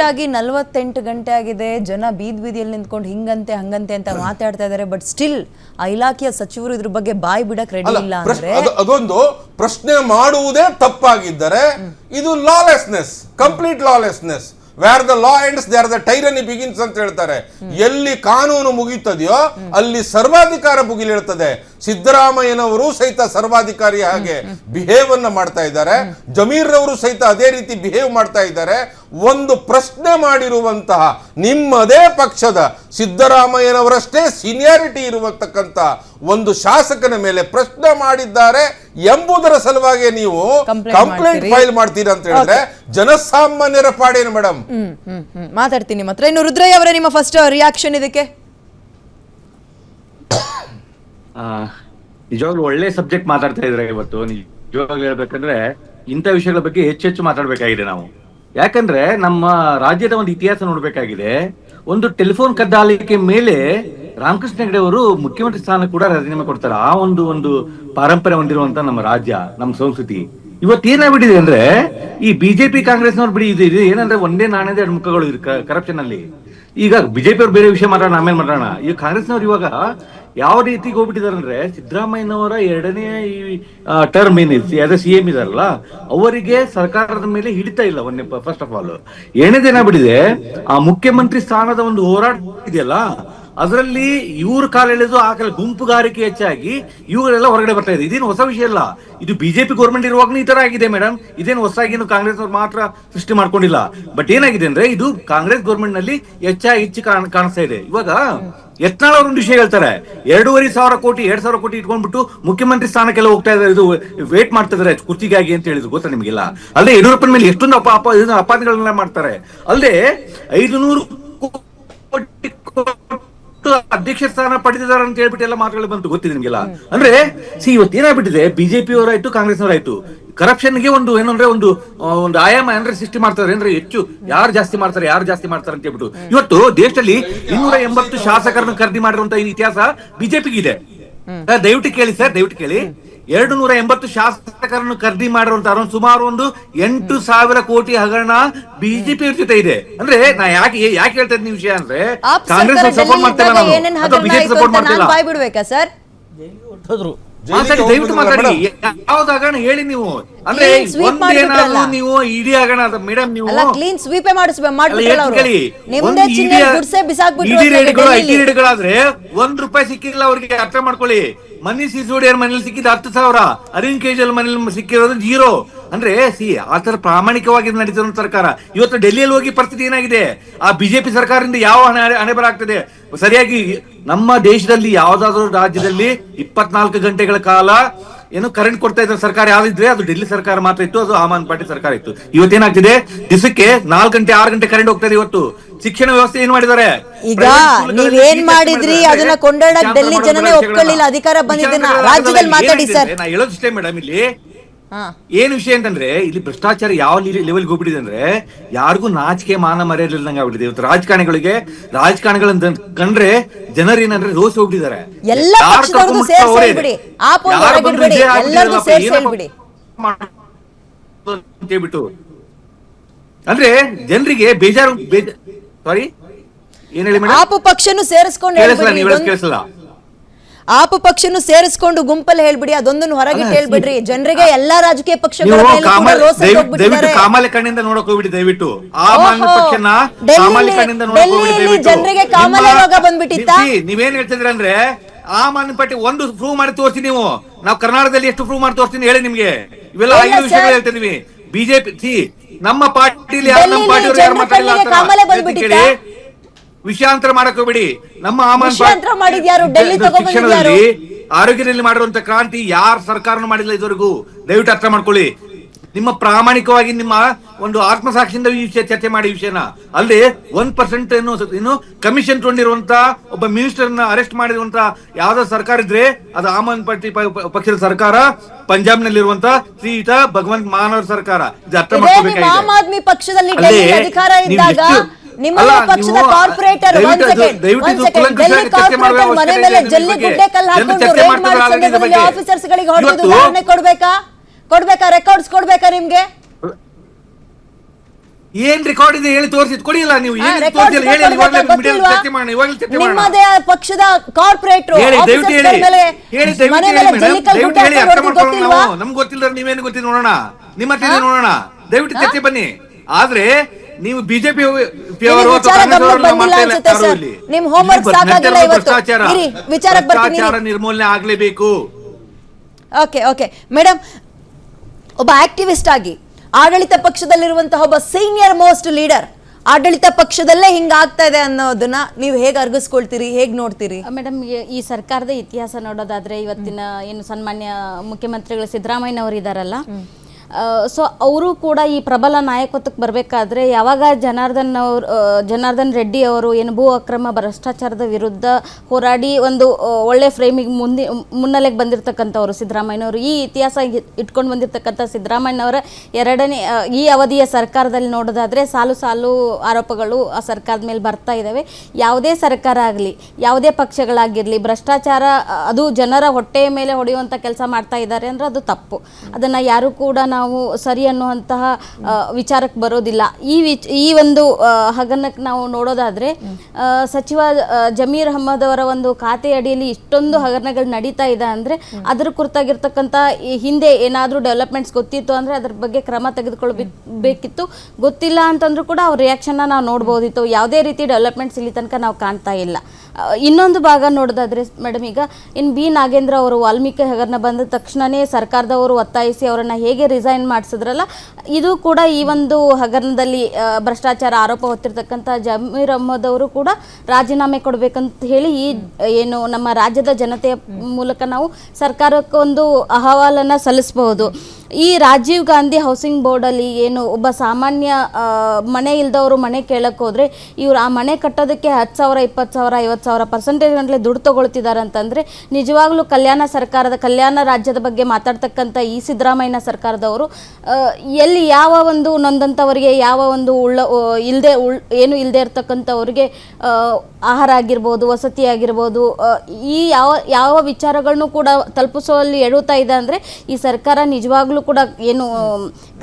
ಆಗಿ ನಲವತ್ತೆಂಟು ಗಂಟೆ ಆಗಿದೆ. ಜನ ಬೀದ್ ಬೀದಿಯಲ್ಲಿ ನಿಂತ್ಕೊಂಡು ಹಿಂಗಂತೆ ಹಂಗಂತೆ ಅಂತ ಮಾತಾಡ್ತಾ ಇದ್ದಾರೆ. ಬಟ್ ಸ್ಟಿಲ್ ಆ ಇಲಾಖೆಯ ಸಚಿವರು ಇದ್ರ ಬಗ್ಗೆ ಬಾಯಿ ಬಿಡಕ್ ರೆಡಿ ಇಲ್ಲ ಅಂದ್ರೆ ಅದು- ಅದೊಂದು ಪ್ರಶ್ನೆ ಮಾಡುವುದೇ ತಪ್ಪಾಗಿದ್ದರೆ ಇದು lawlessness complete lawlessness where the law ends they are the tyranny begins ಅಂತ ಹೇಳ್ತಾರೆ. ಎಲ್ಲಿ ಕಾನೂನು ಮುಗೀತದೆಯೋ ಅಲ್ಲಿ ಸರ್ವಾಧಿಕಾರ ಮುಗಿಲಿರ್ತದೆ ಸಿದ್ದರಾಮಯ್ಯನವರು ಸಹಿತ ಸರ್ವಾಧಿಕಾರಿ ಹಾಗೆ ಬಿಹೇವ್ ಅನ್ನ ಮಾಡ್ತಾ ಇದ್ದಾರೆ. ಜಮೀರ್ ಅವರು ಸಹಿತ ಅದೇ ರೀತಿ ಬಿಹೇವ್ ಮಾಡ್ತಾ ಇದ್ದಾರೆ. ಒಂದು ಪ್ರಶ್ನೆ ಮಾಡಿರುವಂತಹ ನಿಮ್ಮದೇ ಪಕ್ಷದ ಸಿದ್ದರಾಮಯ್ಯನವರಷ್ಟೇ ಸೀನಿಯಾರಿಟಿ ಇರುವಂತಕ್ಕಂತಹ ಒಂದು ಶಾಸಕನ ಮೇಲೆ ಪ್ರಶ್ನೆ ಮಾಡಿದ್ದಾರೆ ಎಂಬುದರ ಸಲುವಾಗಿ ನೀವು ಕಂಪ್ಲೇಂಟ್? ಫೈಲ್ ಮಾಡ್ತೀರಾ? ಅಂತ ಹೇಳಿದ್ರೆ ಜನಸಾಮಾನ್ಯರ ಪಾಡೇನು ಮೇಡಮ್ ಮಾತಾಡ್ತೀನಿ ಮಾತ್ರ ಇನ್ನು ರುದ್ರಯ್ಯ ಅವರೇ ನಿಮ್ಮ ಫಸ್ಟ್ ರಿಯಾಕ್ಷನ್ ಇದಕ್ಕೆ? ಆ, ನಿಜವಾಗ್ಲೂ ಒಳ್ಳೆ ಸಬ್ಜೆಕ್ಟ್ ಮಾತಾಡ್ತಾ ಇದ್ರೆ ಇವತ್ತು. ನಿಜವಾಗ್ಲೂ ಹೇಳ್ಬೇಕಂದ್ರೆ ಇಂಥ ವಿಷಯಗಳ ಬಗ್ಗೆ ಹೆಚ್ಚೆಚ್ಚು ಹೆಚ್ಚು ಮಾತಾಡ್ಬೇಕಾಗಿದೆ ನಾವು. ಯಾಕಂದ್ರೆ ನಮ್ಮ ರಾಜ್ಯದ ಒಂದು ಇತಿಹಾಸ ನೋಡಬೇಕಾಗಿದೆ. ಒಂದು ಟೆಲಿಫೋನ್ ಕದ್ದಾಲಿಕೆ ಮೇಲೆ ರಾಮಕೃಷ್ಣ ಹೆಗಡೆ ಅವರು ಮುಖ್ಯಮಂತ್ರಿ ಸ್ಥಾನ ಕೂಡ ರಾಜೀನಾಮೆ ಕೊಡ್ತಾರೆ. ಆ ಒಂದು ಒಂದು ಪಾರಂಪರೆ ಹೊಂದಿರುವಂತ ನಮ್ಮ ರಾಜ್ಯ, ನಮ್ಮ ಸಂಸ್ಕೃತಿ. ಇವತ್ತು ಏನಾಗ್ಬಿಟ್ಟಿದೆ ಅಂದ್ರೆ, ಈ ಬಿಜೆಪಿ, ಕಾಂಗ್ರೆಸ್ನವ್ರು ಬಿಡಿ, ಇದು ಇದು ಏನಂದ್ರೆ ಒಂದೇ ನಾಣ್ಯದ ಎರಡು ಮುಖಗಳು ಕರಪ್ಷನ್ ಅಲ್ಲಿ. ಈಗ ಬಿಜೆಪಿ ಅವ್ರು ಬೇರೆ ವಿಷಯ ಮಾಡೋಣ ಆಮೇಲೆ ಮಾಡೋಣ ಈಗ ಕಾಂಗ್ರೆಸ್ನವ್ರು ಇವಾಗ ಯಾವ ರೀತಿಗೆ ಹೋಗ್ಬಿಟ್ಟಿದ್ದಾರೆ ಅಂದ್ರೆ ಸಿದ್ದರಾಮಯ್ಯನವರ ಎರಡನೇ ಈ ಟರ್ಮ್ ಏನಿದೆ, ಅದೇ ಸಿ ಎಂ ಇದಾರಲ್ಲ, ಅವರಿಗೆ ಸರ್ಕಾರದ ಮೇಲೆ ಹಿಡಿತಾ ಇಲ್ಲ ಒಂದೇ ಫಸ್ಟ್ ಆಫ್ ಆಲ್ ಏನೇದೇನಾಗ್ಬಿಟ್ಟಿದೆ ಆ ಮುಖ್ಯಮಂತ್ರಿ ಸ್ಥಾನದ ಒಂದು ಹೋರಾಟ ಇದೆಯಲ್ಲ ಅದರಲ್ಲಿ ಇವ್ರ ಕಾಲೆಳೆದು ಆ ಕಾಲ ಗುಂಪುಗಾರಿಕೆ ಹೆಚ್ಚಾಗಿ ಇವುಗಳೆಲ್ಲ ಹೊರಗಡೆ ಬರ್ತಾ ಇದೆ. ಇದೇನು ಹೊಸ ವಿಷಯ ಅಲ್ಲ. ಇದು ಬಿಜೆಪಿ ಗೌರ್ಮೆಂಟ್ ಇರುವಾಗಲೂ ಈ ತರ ಆಗಿದೆ ಮೇಡಮ್ ಇದೇನು ಹೊಸದಾಗಿ ಕಾಂಗ್ರೆಸ್ ಅವ್ರು ಮಾತ್ರ ಸೃಷ್ಟಿ ಮಾಡ್ಕೊಂಡಿಲ್ಲ. ಬಟ್ ಏನಾಗಿದೆ ಅಂದ್ರೆ ಇದು ಕಾಂಗ್ರೆಸ್ ಗೌರ್ಮೆಂಟ್ನಲ್ಲಿ ಹೆಚ್ಚಾಗಿ ಹೆಚ್ಚು ಕಾಣ್- ಕಾಣಿಸ್ತಾ ಇದೆ. ಇವಾಗ ಯತ್ನಾಳ್ ಅವ್ರ ಒಂದು ವಿಷಯ ಹೇಳ್ತಾರೆ. ಎರಡೂವರೆ ಸಾವಿರ ಕೋಟಿ, ಎರಡ್ ಸಾವಿರ ಕೋಟಿ ಇಟ್ಕೊಂಡ್ಬಿಟ್ಟು ಮುಖ್ಯಮಂತ್ರಿ ಸ್ಥಾನಕ್ಕೆಲ್ಲ ಹೋಗ್ತಾ ಇದ್ದಾರೆ. ಇದು ವೇಟ್ ಮಾಡ್ತಾ ಇದಾರೆ ಕುರ್ಚಿಗಾಗಿ ಅಂತ ಹೇಳಿದ್ರು. ಗೊತ್ತಾ ನಿಮಗೆಲ್ಲ? ಅಲ್ಲದೆ ಯಡಿಯೂರಪ್ಪನ ಮೇಲೆ ಎಷ್ಟೊಂದು ಅಪ ಅಪಾದನೆಗಳನ್ನ ಮಾಡ್ತಾರೆ. ಅಲ್ಲದೆ ಐದು ನೂರು ಕೋಟಿ ಕೊಟ್ಟು ಅಧ್ಯಕ್ಷ ಸ್ಥಾನ ಪಡೆದಿದ್ದಾರೆ ಅಂತ ಹೇಳ್ಬಿಟ್ಟು ಎಲ್ಲ ಮಾತುಗಳು ಬಂತು ಗೊತ್ತಿದೆ ನಿಮ್ಗೆಲ್ಲ? ಅಂದ್ರೆ ಸಿ ಇವತ್ತು ಏನಾಗ್ಬಿಟ್ಟಿದೆ? ಬಿಜೆಪಿ ಅವರಾಯ್ತು ಕಾಂಗ್ರೆಸ್ ಅವರಾಯ್ತು ಕರಪ್ಷನ್ಗೆ ಒಂದು ಏನಂದ್ರೆ ಒಂದು ಒಂದು ಆಯಾಮ ಅಂದ್ರೆ ಸೃಷ್ಟಿ ಮಾಡ್ತಾರೆ ಅಂದ್ರೆ ಹೆಚ್ಚು ಯಾರು ಜಾಸ್ತಿ ಮಾಡ್ತಾರೆ ಯಾರು ಜಾಸ್ತಿ ಮಾಡ್ತಾರೆ ಅಂತ ಹೇಳ್ಬಿಟ್ಟು. ಇವತ್ತು ದೇಶದಲ್ಲಿ ಇನ್ನೂರ ಎಂಬತ್ತು ಶಾಸಕರನ್ನು ಖರೀದಿ ಮಾಡಿರುವಂತ ಇತಿಹಾಸ ಬಿಜೆಪಿಗಿದೆ. ಇದೆ ದಯವಿಟ್ಟು ಕೇಳಿ ಸರ್ ದಯವಿಟ್ಟು ಕೇಳಿ. ಎರಡು ನೂರ ಎಂಬತ್ತು ಶಾಸಕರನ್ನು ಖರೀದಿ ಮಾಡಿರುವಂತಹ ಸುಮಾರು ಒಂದು ಎಂಟು ಸಾವಿರ ಕೋಟಿ ಹಗರಣ ಬಿಜೆಪಿ ಜೊತೆ ಇದೆ. ಅಂದ್ರೆ ನಾ ಯಾಕೆ ಯಾಕೆ ಹೇಳ್ತಾ ಇದ್ದೀನಿ ವಿಷಯ ಅಂದ್ರೆ ಕಾಂಗ್ರೆಸ್ ಸಪೋರ್ಟ್ ಮಾಡ್ತಾರೆ ನಾನು. ಬಿಜೆಪಿ ಸಪೋರ್ಟ್ ಮಾಡ್ತಿಲ್ಲ. ದಯವಿಟ್ಟು ಮಾತಾಡಿ. ಯಾವ್ದು ಹಗರಣ ಹೇಳಿ ನೀವು. ಅಂದ್ರೆ ಒಂದೇನಾದ್ರು. ನೀವು ಇಡೀ ಹಗರಣ ಮೇಡಮ್ ನೀವು ಅಲ್ಲ ಕ್ಲೀನ್ ಸ್ವೀಪೇ ಮಾಡಿಸ್ಬೇಕು ಮಾಡ್ಬಿಟ್ರಲ್ಲ ಅವರು ಕೇಳಿ. ನಿಮ್ದೇ ಒಂದು ಗುಡ್ಸೆ ಬಿಸಾಕ್ಬಿಟ್ರು ಇಡಿ ರೇಡಿಗಳು ಐಟಿ. ರೇಡಿಗಳಾದ್ರೆ ಒಂದ್ ರೂಪಾಯಿ ಸಿಕ್ಕಿಲ್ಲ ಅವ್ರಿಗೆ ಅರ್ಥ ಮಾಡ್ಕೊಳ್ಳಿ ಮನಿ ಸಿಸೋಡಿಯರ್ ಮನೇಲಿ ಸಿಕ್ಕಿದ ಹತ್ತು ಸಾವಿರ ಅರವಿಂದ್ ಕೇಜ್ರಿವಾಲ್ ಮನೇಲಿ ಸಿಕ್ಕಿರೋದು ಜೀರೋ ಅಂದ್ರೆ ಸಿ ಆತರ ಪ್ರಾಮಾಣಿಕವಾಗಿ ನಡೀತಿರೋ ಸರ್ಕಾರ ಇವತ್ತು ಡೆಲ್ಲಿಯಲ್ಲಿ ಹೋಗಿ ಪರಿಸ್ಥಿತಿ ಏನಾಗಿದೆ ಆ ಬಿಜೆಪಿ ಸರ್ಕಾರದಿಂದ ಯಾವ ಹಣೆ ಹಣೆ ಬರಾಗ್ತದೆ ಸರಿಯಾಗಿ ನಮ್ಮ ದೇಶದಲ್ಲಿ ಯಾವ್ದಾದ್ರು ರಾಜ್ಯದಲ್ಲಿ ಇಪ್ಪತ್ನಾಲ್ಕು ಗಂಟೆಗಳ ಕಾಲ ಏನು ಕರೆಂಟ್ ಕೊಡ್ತಾ ಇದ್ದ ಸರ್ಕಾರ ಯಾವ್ದಿದ್ರೆ ಅದು ಡೆಲ್ಲಿ ಸರ್ಕಾರ ಮಾತ್ರ ಇತ್ತು ಅದು ಆಮ್ ಆದ್ಮಿ ಪಾರ್ಟಿ ಸರ್ಕಾರ ಇತ್ತು. ಇವತ್ತೇನಾಗ್ತಿದೆ? ದಿವಸಕ್ಕೆ ನಾಲ್ಕು ಗಂಟೆ ಆರು ಗಂಟೆ ಕರೆಂಟ್ ಹೋಗ್ತಾ ಇದೆ ಇವತ್ತು. ಶಿಕ್ಷಣ ವ್ಯವಸ್ಥೆ ಏನ್ ಮಾಡಿದ್ದಾರೆ? ಈಗ ನೀವೇನ್ ಮಾಡಿದ್ರಿ? ಅದನ್ನ ಕೊಂಡಾಡಕ್ ಡೆಲ್ಲಿ ಜನನೇ ಒಪ್ಕೊಳ್ಳಿಲ್ಲ. ಅಧಿಕಾರ ಬಂದಿದ್ದನ್ನ ರಾಜ್ಯದಲ್ಲಿ ಮಾತಾಡಿ ಸರ್. ನಾ ಹೇಳೋದಿಷ್ಟೇ ಮೇಡಮ್ ಇಲ್ಲಿ. ಏನ್ ವಿಷಯ ಅಂತಂದ್ರೆ ಇಲ್ಲಿ ಭ್ರಷ್ಟಾಚಾರ ಯಾವ ಲೆವೆಲ್ ಹೋಗ್ಬಿಟ್ಟಿದೆ ಅಂದ್ರೆ ಯಾರಿಗೂ ನಾಚಿಕೆ ಮಾನ ಮರ್ಯಾದೆ ಇಲ್ದಂಗೆ ಆಗ್ಬಿಟ್ಟಿದೆ. ಇವತ್ತು ರಾಜಕಾರಣಿಗಳಿಗೆ ರಾಜಕಾರಣಿಗಳನ್ನ ಕಂಡ್ರೆ ಜನರು ಏನಂದ್ರೆ ರೋಸ್ ಹೋಗ್ಬಿಟ್ಟಿದ್ದಾರೆ. ಹೇಳ್ಬಿಟ್ಟು. ಅಂದ್ರೆ ಜನರಿಗೆ ಬೇಜಾರು ಸಾರಿ ಏನ್ ಹೇಳಿ ಮೇಡಮ್ ಆಪು ಪಕ್ಷನು ಸೇರಿಸ್ಕೊಂಡು ಕೇಳಿಸಲ್ಲ ನೀವು ಕೇಳಿಸಲ್ಲ ಆಪು ಪಕ್ಷನು ಸೇರಿಸ್ಕೊಂಡು ಗುಂಪಲ್ಲಿ ಹೇಳ್ಬಿಡಿ ಅದೊಂದನ್ನು ಹೊರಗಿಟ್ಟು ಅಲ್ಲ, ಹೇಳ್ಬಿಡ್ರಿ ಜನರಿಗೆ ಎಲ್ಲಾ ರಾಜಕೀಯ ಪಕ್ಷಗಳ ಕಾಮಾಲೆ ಕಣ್ಣಿಂದ ನೋಡಕ್ ಹೋಗ್ಬಿಡಿ ದಯವಿಟ್ಟು. ಜನರಿಗೆ ಕಾಮಾಲೆ ರೋಗ ಬಂದ್ಬಿಟ್ಟಿತ್ತ? ನೀವೇನ್ ಹೇಳ್ತಿದ್ರ ಅಂದ್ರೆ ಆ ಮಾನ್ಯ ಪಟ್ಟಿ ಒಂದು ಪ್ರೂವ್ ಮಾಡಿ ತೋರಿಸಿ ನೀವು. ನಾವು ಕರ್ನಾಟಕದಲ್ಲಿ ಎಷ್ಟು ಪ್ರೂವ್ ಮಾಡಿ ತೋರಿಸ್ತೀನಿ ಹೇಳಿ ನಿಮ್ಗೆ. ಇವೆಲ್ಲ ಐದು ವಿಷಯಗಳು. ಹೇಳ್ತಿದೀವಿ. ಬಿಜೆಪಿ ನಮ್ಮ ಪಾರ್ಟಿಲಿ ಯಾರು ನಮ್ಮ ಪಾರ್ಟಿಯವರು ಯಾರು ಮಾತಾಡಿಲ್ಲ ವಿಷಯಾಂತರ ಮಾಡಕ್ ಹೋಗ್ಬಿಡಿ ನಮ್ಮ? ಶಿಕ್ಷಣದಲ್ಲಿ ಆರೋಗ್ಯದಲ್ಲಿ ಮಾಡಿರುವಂತ ಕ್ರಾಂತಿ ಯಾರ ಸರ್ಕಾರನು ಮಾಡಿಲ್ಲ ಇದುವರೆಗೂ. ದಯವಿಟ್ಟು ಅರ್ಥ ಮಾಡ್ಕೊಳ್ಳಿ. ನಿಮ್ಮ ಪ್ರಾಮಾಣಿಕವಾಗಿ ನಿಮ್ಮ ಒಂದು ಆತ್ಮಸಾಕ್ಷಿಯಿಂದ ಈ ವಿಷಯ ಚರ್ಚೆ ಮಾಡಿ ವಿಷಯನ. ಅಲ್ಲಿ ಒಂದ್ ಪರ್ಸೆಂಟ್ ಏನು ಏನು ಕಮಿಷನ್ ತಗೊಂಡಿರುವಂತ ಒಬ್ಬ ಮಿನಿಸ್ಟರ್ ಅರೆಸ್ಟ್ ಮಾಡಿರುವಂತ ಯಾವ್ದೋ ಸರ್ಕಾರ ಇದ್ರೆ ಅದು ಆಮ್ ಆದ್ಮಿ ಪಾರ್ಟಿ ಪಕ್ಷದ ಸರ್ಕಾರ ಪಂಜಾಬ್ ನಲ್ಲಿರುವಂತ ಶ್ರೀಯುತ ಭಗವಂತ್ ಮಾನವರ ಸರ್ಕಾರ. ಇದು ಅರ್ಥ ಮಾಡ್ಕೋಬೇಕಾಗಿದೆ ನಿಮ್ಮ ಪಕ್ಷದ ಕಾರ್ಪೊರೇಟರ್ ಒಂದ್ ಸೆಕೆಂಡ್ ಒಂದ್ ಸೆಕೆಂಡ್ ಡೆಲ್ಲಿ ಕಾರ್ಪೊರೇಟರ್ ಮನೆ ಮೇಲೆ ಜಲ್ಲಿ ಗುಡ್ಡೆ ಕಲ್ಲು ಹಾಕೊಂಡು ರೇಡ್ ಮಾಡ್ತಾರೆ ಮಾಡೋ ಆಲ್ರೆಡಿ ಇದ್ರ ಸಂದರ್ಭದಲ್ಲಿ ಬಗ್ಗೆ. ಆಫೀಸರ್ಸ್ ಗಳಿಗೆ ಹೊಡೆದು ಉದಾಹರಣೆ ಕೊಡ್ಬೇಕಾ? ಕೊಡ್ಬೇಕಾ? ರೆಕಾರ್ಡ್ಸ್ ಕೊಡ್ಬೇಕಾ ನಿಮ್ಗೆ? ಏನ್ ರೆಕಾರ್ಡ್ ಇದೆ ಹೇಳಿ ತೋರಿಸಿದ್ ಕೊಡಿಲ್ಲ ನೀವು. ಏನ್ ತೋರಿಸಿಲ್ಲ ಹೇಳಿ ಇವಾಗಲೇ ಮೀಡಿಯಾ ಚರ್ಚೆ ಮಾಡೋಣ ಇವಾಗಲೇ ಚರ್ಚೆ ಮಾಡೋಣ. ನಿಮ್ಮದೇ ಪಕ್ಷದ ಕಾರ್ಪೊರೇಟರ್ ಹೇಳಿ ದಯವಿಟ್ಟು ಹೇಳಿ. ಹೇಳಿ ದಯವಿಟ್ಟು ಹೇಳಿ ಮೇಡಮ್. ದಯವಿಟ್ಟು ಹೇಳಿ ಅರ್ಥ ಮಾಡ್ಕೊಳ್ಳೋಣ ನಾವು. ನಮ್ಗೆ ಗೊತ್ತಿಲ್ಲ ನೀವೇನು ಗೊತ್ತಿಲ್ಲ ನೋಡೋಣ. ನಿಮ್ಮ ಹತ್ರ ನೋಡೋಣ. ದಯವಿಟ್ಟು ಚರ್ಚೆ ಬನ್ನಿ. ಆದ್ರೆ ನೀವು ಬಿಜೆಪಿ. ನಿಮ್ ಸಾಕಾಗಿಲ್ಲ ಇವತ್ತು. ವಿಚಾರಕ್ಕೆ ಬರ್ತೀನಿ. ನಿರ್ಮೂಲನೆ ಆಗ್ಲೇಬೇಕು ಓಕೆ ಓಕೆ ಮೇಡಮ್ ಒಬ್ಬ ಆಕ್ಟಿವಿಸ್ಟ್ ಆಗಿ ಆಡಳಿತ ಪಕ್ಷದಲ್ಲಿರುವಂತಹ ಒಬ್ಬ ಸೀನಿಯರ್ ಮೋಸ್ಟ್ ಲೀಡರ್ ಆಡಳಿತ ಪಕ್ಷದಲ್ಲೇ ಹಿಂಗಾಗ್ತಾ ಇದೆ ಅನ್ನೋದನ್ನ ನೀವು ಹೇಗೆ ಅರ್ಗಿಸ್ಕೊಳ್ತೀರಿ ಹೇಗೆ ನೋಡ್ತೀರಿ ಮೇಡಮ್ ಈ ಸರ್ಕಾರದ ಇತಿಹಾಸ ನೋಡೋದಾದ್ರೆ ಇವತ್ತಿನ ಏನು ಸನ್ಮಾನ್ಯ ಮುಖ್ಯಮಂತ್ರಿಗಳು ಸಿದ್ದರಾಮಯ್ಯನವರು ಇದ್ದಾರಲ್ಲ ಸೊ ಅವರು ಕೂಡ ಈ ಪ್ರಬಲ ನಾಯಕತ್ವಕ್ಕೆ ಬರಬೇಕಾದ್ರೆ ಯಾವಾಗ ಜನಾರ್ದನ್ ಅವರು ಜನಾರ್ದನ್ ರೆಡ್ಡಿ ಅವರು ಏನು ಭೂ ಅಕ್ರಮ ಭ್ರಷ್ಟಾಚಾರದ ವಿರುದ್ಧ ಹೋರಾಡಿ ಒಂದು ಒಳ್ಳೆ ಫ್ರೇಮಿಗೆ ಮುಂದೆ, ಮುನ್ನೆಲೆಗೆ ಬಂದಿರತಕ್ಕಂಥವ್ರು ಸಿದ್ದರಾಮಯ್ಯನವರು ಈ ಇತಿಹಾಸ ಇಟ್ಕೊಂಡು ಬಂದಿರತಕ್ಕಂಥ ಸಿದ್ದರಾಮಯ್ಯನವರ ಎರಡನೇ ಈ ಅವಧಿಯ ಸರ್ಕಾರದಲ್ಲಿ ನೋಡೋದಾದ್ರೆ ಸಾಲು ಸಾಲು ಆರೋಪಗಳು ಆ ಸರ್ಕಾರದ ಮೇಲೆ ಬರ್ತಾ ಇದ್ದಾವೆ ಯಾವುದೇ ಸರ್ಕಾರ ಆಗಲಿ, ಯಾವುದೇ ಪಕ್ಷಗಳಾಗಿರಲಿ, ಭ್ರಷ್ಟಾಚಾರ, ಅದು ಜನರ ಹೊಟ್ಟೆಯ ಮೇಲೆ ಹೊಡೆಯುವಂಥ ಕೆಲಸ ಮಾಡ್ತಾ ಇದ್ದಾರೆ ಅಂದರೆ ಅದು ತಪ್ಪು. ಅದನ್ನು ಯಾರು ಕೂಡ ನಾವು ಸರಿ ಅನ್ನುವಂತಹ ವಿಚಾರಕ್ಕೆ ಬರೋದಿಲ್ಲ. ಈ ವಿಚ್, ಈ ಒಂದು ಹಗರಣಕ್ಕೆ ನಾವು ನೋಡೋದಾದರೆ ಸಚಿವ ಜಮೀರ್ ಅಹಮದ್ ಅವರ ಒಂದು ಖಾತೆಯಡಿಯಲ್ಲಿ ಇಷ್ಟೊಂದು ಹಗರಣಗಳು ನಡೀತಾ ಇದೆ ಅಂದರೆ, ಅದರ ಕುರಿತಾಗಿರ್ತಕ್ಕಂಥ ಹಿಂದೆ ಏನಾದರೂ ಡೆವಲಪ್ಮೆಂಟ್ಸ್ ಗೊತ್ತಿತ್ತು ಅಂದರೆ ಅದ್ರ ಬಗ್ಗೆ ಕ್ರಮ ತೆಗೆದುಕೊಳ್ಬೇಕಿತ್ತು ಗೊತ್ತಿಲ್ಲ ಅಂತಂದ್ರೂ ಕೂಡ ಅವ್ರ ರಿಯಾಕ್ಷನ್ನ ನಾವು ನೋಡ್ಬೋದಿತ್ತು. ಯಾವುದೇ ರೀತಿ ಡೆವಲಪ್ಮೆಂಟ್ಸ್ ಇಲ್ಲಿ ತನಕ ನಾವು ಕಾಣ್ತಾ ಇಲ್ಲ. ಇನ್ನೊಂದು ಭಾಗ ನೋಡೋದಾದ್ರೆ ಮೇಡಮ್ ಈಗ ಇನ್ನು ಬಿ ನಾಗೇಂದ್ರ ಅವರು ವಾಲ್ಮೀಕಿ ಹಗರಣ ಬಂದ ತಕ್ಷಣವೇ ಸರ್ಕಾರದವರು ಒತ್ತಾಯಿಸಿ ಅವರನ್ನು ಹೇಗೆ ರಿಸೈನ್ ಮಾಡಿಸಿದ್ರಲ್ಲ, ಇದು ಕೂಡ ಈ ಒಂದು ಹಗರಣದಲ್ಲಿ ಭ್ರಷ್ಟಾಚಾರ ಆರೋಪ ಹೊತ್ತಿರ್ತಕ್ಕಂಥ ಜಮೀರ್ ಅಹ್ಮದ್ ಅವರು ಕೂಡ ರಾಜೀನಾಮೆ ಕೊಡಬೇಕಂತ ಹೇಳಿ ಈ, ಏನು, ನಮ್ಮ ರಾಜ್ಯದ ಜನತೆಯ ಮೂಲಕ ನಾವು ಸರ್ಕಾರಕ್ಕೊಂದು ಅಹವಾಲನ್ನು ಸಲ್ಲಿಸಬಹುದು. ಈ ರಾಜೀವ್ ಗಾಂಧಿ ಹೌಸಿಂಗ್ ಬೋರ್ಡಲ್ಲಿ ಏನು ಒಬ್ಬ ಸಾಮಾನ್ಯ ಮನೆ ಇಲ್ದವರು ಮನೆ ಕೇಳಕ್ಕೆ ಹೋದ್ರೆ ಇವ್ರು ಆ ಮನೆ ಕಟ್ಟೋದಕ್ಕೆ ಹತ್ತು ಸಾವಿರ, ಇಪ್ಪತ್ತು ಸಾವಿರ, ಐವತ್ತು ಸಾವಿರ ಪರ್ಸೆಂಟೇಜ್ ದುಡ್ಡು ತಗೊಳ್ತಿದ್ದಾರೆ ಅಂತಂದರೆ ನಿಜವಾಗ್ಲೂ ಕಲ್ಯಾಣ ಸರ್ಕಾರದ, ಕಲ್ಯಾಣ ರಾಜ್ಯದ ಬಗ್ಗೆ ಮಾತಾಡ್ತಕ್ಕಂಥ ಈ ಸಿದ್ದರಾಮಯ್ಯನ ಸರ್ಕಾರದವರು ಎಲ್ಲಿ ಯಾವ ಒಂದು ನೊಂದಂಥವರಿಗೆ, ಯಾವ ಒಂದು ಉಳ್ಳ ಇಲ್ಲದೆ ಉಳ್, ಏನು ಇಲ್ಲದೆ ಇರ್ತಕ್ಕಂಥವ್ರಿಗೆ ಆಹಾರ ಆಗಿರ್ಬೋದು, ವಸತಿ ಆಗಿರ್ಬೋದು ಈ ಯಾವ ಯಾವ ವಿಚಾರಗಳನ್ನು ಕೂಡ ತಲುಪಿಸುವಲ್ಲಿ ಎಡುತ್ತಾ ಇದೆ ಅಂದರೆ ಈ ಸರ್ಕಾರ ನಿಜವಾಗ್ಲೂ ಕೂಡ ಏನು,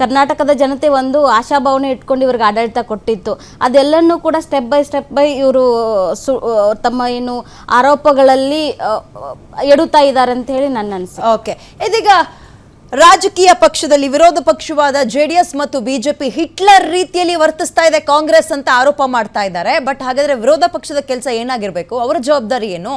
ಕರ್ನಾಟಕದ ಜನತೆ ಒಂದು ಆಶಾಭಾವನೆ ಇಟ್ಕೊಂಡು ಇವ್ರಿಗೆ ಆಡಳಿತ ಕೊಟ್ಟಿತ್ತು. ಅದೆಲ್ಲನೂ ಕೂಡ ಸ್ಟೆಪ್ ಬೈ ಸ್ಟೆಪ್ ಬೈ ಇವರು, ಸು ತಮ್ಮ ಏನು ಆರೋಪಗಳಲ್ಲಿ ಎಡುತ್ತಾ ಇದ್ದಾರೆ ಅಂತ ಹೇಳಿ ನನ್ನ ಅನಿಸಿಕೆ ಓಕೆ ಇದೀಗ ರಾಜಕೀಯ ಪಕ್ಷದಲ್ಲಿ ವಿರೋಧ ಪಕ್ಷವಾದ ಜೆಡಿಎಸ್ ಮತ್ತು ಬಿಜೆಪಿ ಹಿಟ್ಲರ್ ರೀತಿಯಲ್ಲಿ ವರ್ತಿಸ್ತಾ ಇದೆ, ಕಾಂಗ್ರೆಸ್ ಅಂತ ಆರೋಪ ಮಾಡ್ತಾ ಇದ್ದಾರೆ. ಬಟ್ ಹಾಗಾದ್ರೆ ವಿರೋಧ ಪಕ್ಷದ ಕೆಲಸ ಏನಾಗಿರ್ಬೇಕು? ಅವರ ಜವಾಬ್ದಾರಿ ಏನು?